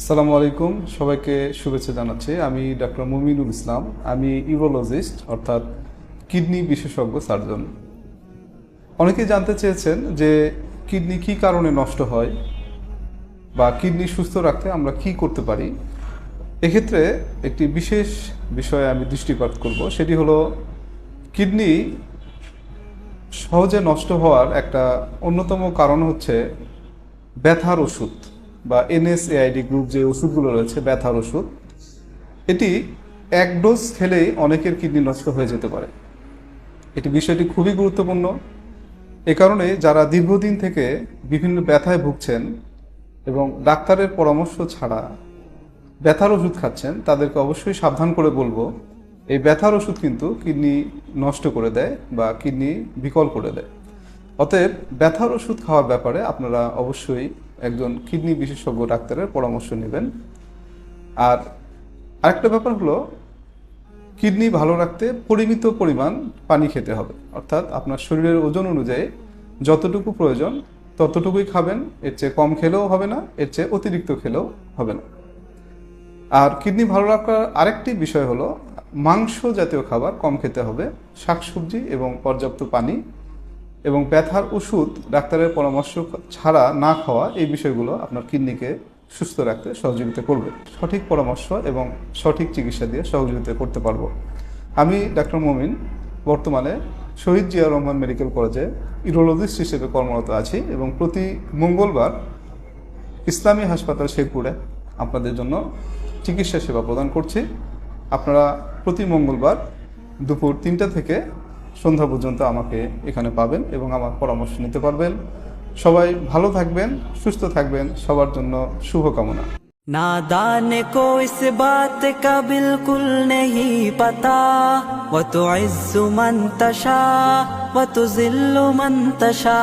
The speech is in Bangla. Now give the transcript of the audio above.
আসসালামু আলাইকুম, সবাইকে শুভেচ্ছা জানাচ্ছি। আমি ডক্টর মুমিনুল ইসলাম। আমি ইউরোলজিস্ট, অর্থাৎ কিডনি বিশেষজ্ঞ সার্জন। অনেকেই জানতে চেয়েছেন যে কিডনি কী কারণে নষ্ট হয় বা কিডনি সুস্থ রাখতে আমরা কি করতে পারি। এক্ষেত্রে একটি বিশেষ বিষয়ে আমি দৃষ্টিপাত করব, সেটি হলো কিডনি সহজে নষ্ট হওয়ার একটা অন্যতম কারণ হচ্ছে ব্যথার ওষুধ। বা এনএসএআইডি গ্রুপ যে ওষুধগুলো রয়েছে, ব্যথার ওষুধ, এটি এক ডোজ খেলেই অনেকের কিডনি নষ্ট হয়ে যেতে পারে। এটি বিষয়টি খুবই গুরুত্বপূর্ণ। এ কারণে যারা দীর্ঘদিন থেকে বিভিন্ন ব্যথায় ভুগছেন এবং ডাক্তারের পরামর্শ ছাড়া ব্যথার ওষুধ খাচ্ছেন, তাদেরকে অবশ্যই সাবধান করে বলব, এই ব্যথার ওষুধ কিন্তু কিডনি নষ্ট করে দেয় বা কিডনি বিকল করে দেয়। অতএব ব্যথার ওষুধ খাওয়ার ব্যাপারে আপনারা অবশ্যই একজন কিডনি বিশেষজ্ঞ ডাক্তারের পরামর্শ নেবেন। আর আরেকটা ব্যাপার হলো, কিডনি ভালো রাখতে পরিমিত পরিমাণ পানি খেতে হবে। অর্থাৎ আপনার শরীরের ওজন অনুযায়ী যতটুকু প্রয়োজন ততটুকুই খাবেন, এর চেয়ে কম খেলেও হবে না, এর চেয়ে অতিরিক্ত খেলেও হবে না। আর কিডনি ভালো রাখার আরেকটি বিষয় হলো, মাংস জাতীয় খাবার কম খেতে হবে, শাকসবজি এবং পর্যাপ্ত পানি এবং ব্যথার ওষুধ ডাক্তারের পরামর্শ ছাড়া না খাওয়া এই বিষয়গুলো আপনার কিডনিকে সুস্থ রাখতে সহযোগিতা করবে। সঠিক পরামর্শ এবং সঠিক চিকিৎসা দিয়ে সহযোগিতা করতে পারব। আমি ডাক্তার মমিন, বর্তমানে শহীদ জিয়া রহমান মেডিকেল কলেজে ইউরোলজিস্ট হিসেবে কর্মরত আছি এবং প্রতি মঙ্গলবার ইসলামী হাসপাতাল শেরপুরে আপনাদের জন্য চিকিৎসা সেবা প্রদান করছি। আপনারা প্রতি মঙ্গলবার দুপুর তিনটা থেকে সন্ধ্যা পর্যন্ত আমাকে এখানে পাবেন এবং আমার পরামর্শ নিতে পারবেন। সবাই ভালো থাকবেন, সুস্থ থাকবেন, সবার জন্য শুভকামনা। না کو اس বাত কা বিলকুল নেহি পাতা। وہ تو عز منتشا وہ تو ذل منتشا